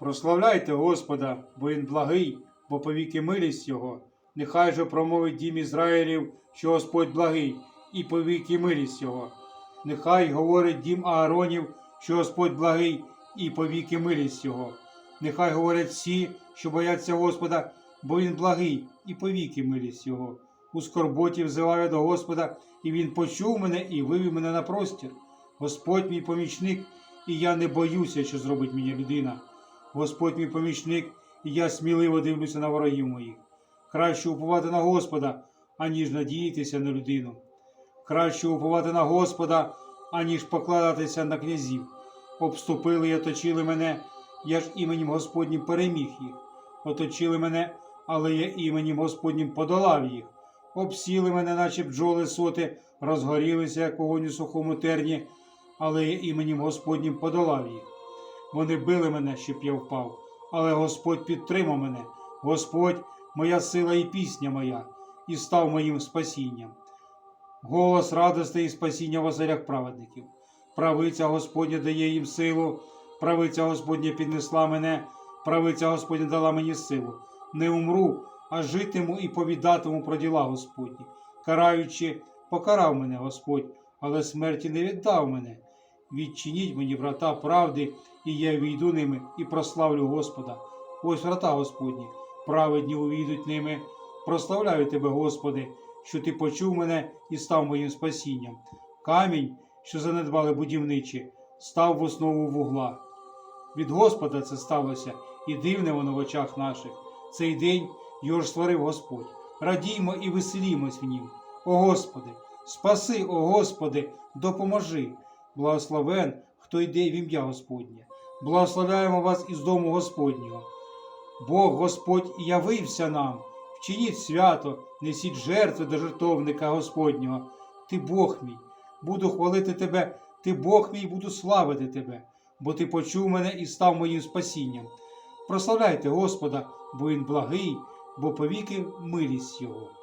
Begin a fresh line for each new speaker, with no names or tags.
Прославляйте Господа, бо Він благий, бо повіки милість Його. Нехай же промовить дім Ізраїлів, що Господь благий, і повіки милість Його. Нехай говорить дім Ааронів, що Господь благий, і повіки милість Його. Нехай говорять всі, що бояться Господа, бо Він благий, і повіки милість Його. У скорботі взиваю до Господа, і Він почув мене і вивів мене на простір. Господь мій помічник, і я не боюся, що зробить мені людина. Господь мій помічник, і я сміливо дивлюся на ворогів моїх. Краще уповати на Господа, аніж надіятися на людину. Краще уповати на Господа, аніж покладатися на князів. Обступили і оточили мене, я ж іменем Господнім переміг їх. Оточили мене, але я іменем Господнім подолав їх. Обсіли мене, наче бджоли соти, розгорілися, як огонь у сухому терні, але я іменем Господнім подолав їх. Вони били мене, щоб я впав, але Господь підтримав мене. Господь моя сила і пісня моя, і став моїм спасінням. Голос радости і спасіння в оселях праведників. Правиця Господня дає їм силу, правиця Господня піднесла мене, правиця Господня дала мені силу. Не умру, а житиму і повідатиму про діла Господні. Караючи, покарав мене Господь, але смерті не віддав мене. Відчиніть мені врата правди, і я війду ними і прославлю Господа. Ось врата Господні, праведні увійдуть ними. Прославляю тебе, Господи, що ти почув мене і став моїм спасінням. Камінь, що занедбали будівничі, став в основу вугла. Від Господа це сталося, і дивне воно в очах наших. Цей день його ж створив Господь. Радіймо і веселімось в нім. О Господи, спаси, о Господи, допоможи. Благословен, хто йде в ім'я Господнє. Благословляємо вас із дому Господнього. Бог Господь явився нам. Вчиніть свято, несіть жертви до жертовника Господнього. Ти Бог мій, буду хвалити тебе, ти Бог мій, буду славити тебе, бо ти почув мене і став моїм спасінням. Прославляйте Господа, бо Він благий, бо повіки милість Його.